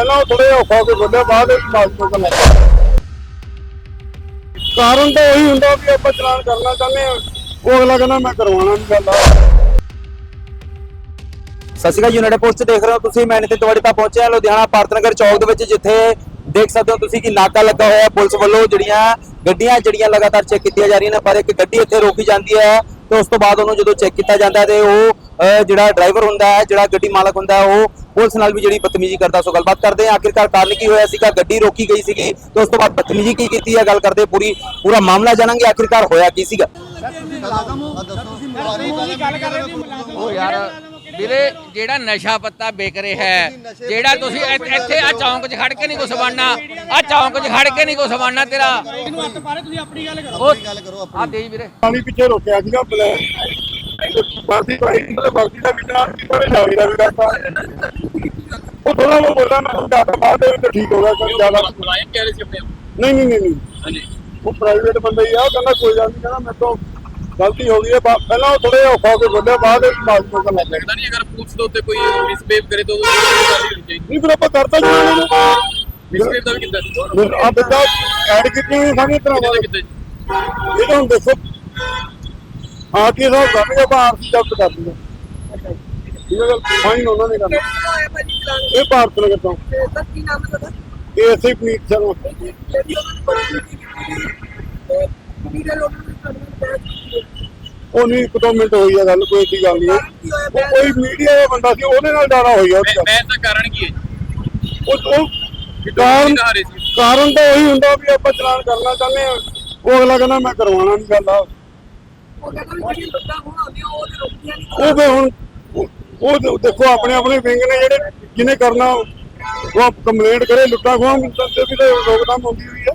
ਪਹਿਲਾਂ ਥੋੜੇ ਔਖਾ ਹੋ ਕੇ ਬੋਲਿਆ, ਬਾਅਦ ਵਿੱਚ ਮਾਲਕ ਨੂੰ ਲੱਗਾ ਕਾਰਨ ਤਾਂ ਉਹੀ ਹੁੰਦਾ ਵੀ ਆਪਾਂ ਚਲਾਨ ਕਰਨਾ ਚਾਹੁੰਦੇ ਆ ਉਹ ਅਗਲਾ ਕਹਿੰਦਾ ਮੈਂ ਕਰਵਾਉਣਾ ਨਹੀਂ ਗੱਲ ਸਤਿ ਸ਼੍ਰੀ ਅਕਾਲ ਯੂਨਾਈਟਿਡ ਪੋਸਟ ਦੇਖ ਰਹੇ ਹੋ ਤੁਸੀਂ, ਮੈਂ ਨਿਤਿਨ ਤੁਹਾਡੇ ਤੱਕ ਪਹੁੰਚਿਆ ਲੁਧਿਆਣਾ ਭਾਰਤਨਗਰ ਚੌਕ ਦੇ ਵਿੱਚ, ਜਿੱਥੇ ਦੇਖ ਸਕਦੇ ਹੋ ਤੁਸੀਂ ਕਿ ਨਾਕਾ ਲੱਗਾ ਹੋਇਆ ਪੁਲਿਸ ਵੱਲੋਂ ਜਿਹੜੀਆਂ ਗੱਡੀਆਂ, ਜਿਹੜੀਆਂ ਲਗਾਤਾਰ ਚੈੱਕ ਕੀਤੀਆਂ ਜਾ ਰਹੀਆਂ ਨੇ, ਪਰ ਇੱਕ ਗੱਡੀ ਇੱਥੇ ਰੋਕੀ ਜਾਂਦੀ ਹੈ ਤੇ ਉਸ ਤੋਂ ਬਾਅਦ ਉਹਨੂੰ ਜਦੋਂ ਚੈੱਕ ਕੀਤਾ ਜਾਂਦਾ ਤੇ ਉਹ ਜਿਹੜਾ ਡਰਾਈਵਰ ਹੁੰਦਾ ਹੈ ਜਿਹੜਾ ਗੱਡੀ ਮਾਲਕ ਹੁੰਦਾ ਹੈ ਉਹ ਪੁਲਿਸ ਨਾਲ ਵੀ ਜਿਹੜੀ ਬਦਤਮੀਜ਼ੀ ਕਰਦਾ ਸੋ ਗੱਲਬਾਤ ਕਰਦੇ ਹਾਂ। ਆਖਿਰਕਾਰ ਕਾਰਨ ਕੀ ਹੋਇਆ ਸੀਗਾ? ਗੱਡੀ ਰੋਕੀ ਗਈ ਸੀਗੀ। ਤੇ ਉਸ ਤੋਂ ਬਾਅਦ ਬਦਤਮੀਜ਼ੀ ਕੀ ਕੀਤੀ ਹੈ? ਗੱਲ ਕਰਦੇ ਪੂਰੀ ਪੂਰਾ ਮਾਮਲਾ ਜਾਣਾਂਗੇ। ਆਖਿਰਕਾਰ ਹੋਇਆ ਕੀ ਸੀਗਾ? ਉਹ ਯਾਰ ਵੀਰੇ ਜਿਹੜਾ ਨਸ਼ਾ ਪੱਤਾ ਵਿਕ ਰਿਹਾ ਹੈ ਜਿਹੜਾ ਤੁਸੀਂ ਇੱਥੇ- ਇੱਥੇ ਆ ਚੌਂਕ 'ਚ ਖੜ ਕੇ ਨਹੀਂ ਕੁਛ ਬਣਨਾ। ਆ ਚੌਂਕ 'ਚ ਖੜ ਕੇ ਨਹੀਂ ਕੁਛ ਬਣਨਾ ਤੇਰਾ। ਇਹਨੂੰ ਹੱਥ ਪਾਰੇ ਤੁਸੀਂ ਆਪਣੀ ਗੱਲ ਕਰੋ। ਉਹ ਆ ਦੇ ਵੀਰੇ। ਪਾਣੀ ਪਿੱਛੇ ਰੋਕਿਆ ਸੀਗਾ ਬਲੇ ਬਾਦੀ ਭਾਈ ਤੇ ਬਾਕੀ ਦਾ ਵੀ ਨਾ ਥੋੜੇ ਜਾਵੀ ਦਾ ਵੀ ਕਰਤਾ ਉਹ ਥੋੜਾ ਉਹ ਬੋਲਦਾ ਮੈਂ ਜ਼ਿਆਦਾ ਬਾਅਦ ਦੇ ਵਿੱਚ ਠੀਕ ਹੋ ਗਿਆ ਕੋਈ ਜ਼ਿਆਦਾ ਬੁਲਾਏ ਕਹਿ ਰਹੇ ਸੀ ਆਪਣੇ ਨਹੀਂ ਨਹੀਂ ਨਹੀਂ ਹਾਂਜੀ। ਉਹ ਪ੍ਰਾਈਵੇਟ ਬੰਦਾ ਹੀ ਆ ਉਹ ਕਹਿੰਦਾ ਕੋਈ ਗੱਲ ਨਹੀਂ ਕਹਿੰਦਾ ਮੇਰੇ ਤੋਂ ਗਲਤੀ ਹੋ ਗਈ ਹੈ ਪਹਿਲਾਂ ਉਹ ਥੋੜੇ ਔਖਾ ਹੋ ਕੇ ਬੋਲਿਆ ਬਾਅਦ ਵਿੱਚ ਮਾਲਕ ਨੂੰ ਲੱਗਾ ਲੱਗਦਾ ਨਹੀਂ ਅਗਰ ਪੁਲਿਸ ਦੇ ਉੱਤੇ ਕੋਈ ਮਿਸਬੀਹੇਵ ਕਰੇ ਤਾਂ ਚਾਹੀਦੀ। ਨਹੀਂ ਫਿਰ ਆਪਾਂ ਕਰਤਾ ਜੀ ਉਹਨਾਂ ਨੂੰ। ਮਿਸਬੀਹੇਵ ਦਾ ਵੀ ਫਿਰ ਆ ਬੰਦਾ ਐਡ ਕੀਤੀ ਹੋਈ ਕੀਤਾ ਜੀ? ਇਹ ਤਾਂ ਹੁਣ ਦੇਖੋ। ਆ ਕੀ ਸਭ ਕਰਨਗੇ ਆਪਾਂ ਆਰਸੀ ਜ਼ਬਤ ਕਰ ਦਿੰਦੇ ਇਹ ਗੱਲ ਫਾਈਨ ਉਹਨਾਂ ਨੇ ਕਰਨਾ। ਇਹ ਭਾਰਤ ਨਗਰ ਤੋਂ। ਇਹ ਅਸੀਂ ਪਨੀਤ ਸ਼ਰਮਾ ਉਹ। ਨਹੀਂ ਇੱਕ ਦੋ ਮਿੰਟ ਹੋਈ ਆ ਗੱਲ ਕੋਈ ਏਡੀ ਗੱਲ ਨਹੀਂ ਉਹ ਕੋਈ ਮੀਡੀਆ ਦਾ ਬੰਦਾ ਸੀ ਉਹਦੇ ਨਾਲ ਜ਼ਿਆਦਾ ਹੋਈ ਆ ਉਹਦੀ ਮੈਂ ਗੱਲ। ਮੈਂ ਤਾਂ ਕਾਰਨ ਕੀ ਹੈ ਜੀ? ਉਹ ਉਹ ਕਾਰਨ ਕਹਾ ਰਹੇ ਸੀ? ਕਾਰਨ ਤਾਂ ਉਹੀ ਹੁੰਦਾ ਵੀ ਆਪਾਂ ਚਲਾਨ ਕਰਨਾ ਚਾਹੁੰਦੇ ਆ ਉਹ ਅਗਲਾ ਕਹਿੰਦਾ ਮੈਂ ਕਰਵਾਉਣਾ ਨਹੀਂ ਗੱਲ ਆ। ਉਹ ਵੀ ਹੁਣ ਉਹ- ਉਹ ਦੇ- ਦੇਖੋ, ਆਪਣੇ ਆਪਣੇ ਵਿੰਗ ਨੇ ਜਿਹੜੇ ਜਿਹਨੇ ਕਰਨਾ, ਉਹ ਕੰਪਲੇਂਟ ਕਰੇ, ਲੁੱਟਾਂ ਖੋਹਾਂ ਤੇ ਵੀ ਤਾਂ ਰੋਕਥਾਮ ਹੁੰਦੀ ਹੋਈ ਆ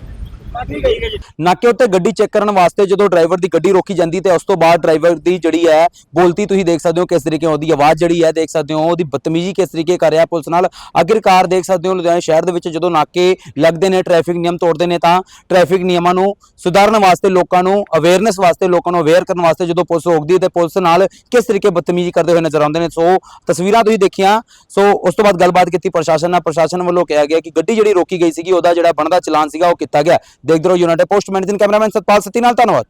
ਨਾਕੇ ਉੱਤੇ ਗੱਡੀ ਚੈੱਕ ਕਰਨ ਵਾਸਤੇ ਜਦੋਂ ਡਰਾਈਵਰ ਦੀ ਗੱਡੀ ਰੋਕੀ ਜਾਂਦੀ ਤੇ ਉਸ ਤੋਂ ਬਾਅਦ ਡਰਾਈਵਰ ਦੀ ਜਿਹੜੀ ਹੈ ਬੋਲਤੀ ਤੁਸੀਂ ਦੇਖ ਸਕਦੇ ਹੋ ਕਿਸ ਤਰੀਕੇ ਉਹਦੀ ਆਵਾਜ਼ ਜਿਹੜੀ ਹੈ ਦੇਖ ਸਕਦੇ ਹੋ, ਉਹਦੀ ਬਦਤਮੀਜ਼ੀ ਕਿਸ ਤਰੀਕੇ ਕਰ ਰਿਹਾ ਪੁਲਿਸ ਨਾਲ। ਆਖਿਰਕਾਰ ਦੇਖ ਸਕਦੇ ਹੋ ਲੁਧਿਆਣਾ ਸ਼ਹਿਰ ਦੇ ਵਿੱਚ ਜਦੋਂ ਨਾਕੇ ਲੱਗਦੇ ਨੇ, ਟ੍ਰੈਫਿਕ ਨਿਯਮ ਤੋੜਦੇ ਨੇ ਤਾਂ ਟ੍ਰੈਫਿਕ ਨਿਯਮਾਂ ਨੂੰ ਸੁਧਾਰਨ ਵਾਸਤੇ ਲੋਕਾਂ ਨੂੰ ਅਵੇਅਰਨੈਸ ਵਾਸਤੇ ਲੋਕਾਂ ਨੂੰ ਅਵੇਅਰ ਕਰਨ ਵਾਸਤੇ ਜਦੋਂ ਪੁਲਿਸ ਰੋਕਦੀ ਹੈ ਤੇ ਪੁਲਿਸ ਨਾਲ ਕਿਸ ਤਰੀਕੇ ਬਦਤਮੀਜ਼ੀ ਕਰਦੇ ਹੋਏ ਨਜ਼ਰ ਆਉਂਦੇ ਨੇ। ਸੋ ਤਸਵੀਰਾਂ ਤੁਸੀਂ ਦੇਖੀਆਂ, ਸੋ ਉਸ ਤੋਂ ਬਾਅਦ ਗੱਲਬਾਤ ਕੀਤੀ ਪ੍ਰਸ਼ਾਸਨ ਨਾਲ। ਪ੍ਰਸ਼ਾਸਨ ਵੱਲੋਂ ਕਿਹਾ ਗਿਆ ਕਿ ਗੱਡੀ ਜਿਹੜੀ ਰੋਕੀ ਗਈ ਸੀਗੀ, ਉਹਦਾ ਜਿਹੜਾ ਬਣਦਾ ਚਲਾਨ ਸੀਗਾ, ਉਹ ਕੀਤਾ ਗਿਆ। ਦੇਖਦੇ ਰਹੋ United post managing cameraman Satpal Sati ਨਾਲ ਧੰਨਵਾਦ।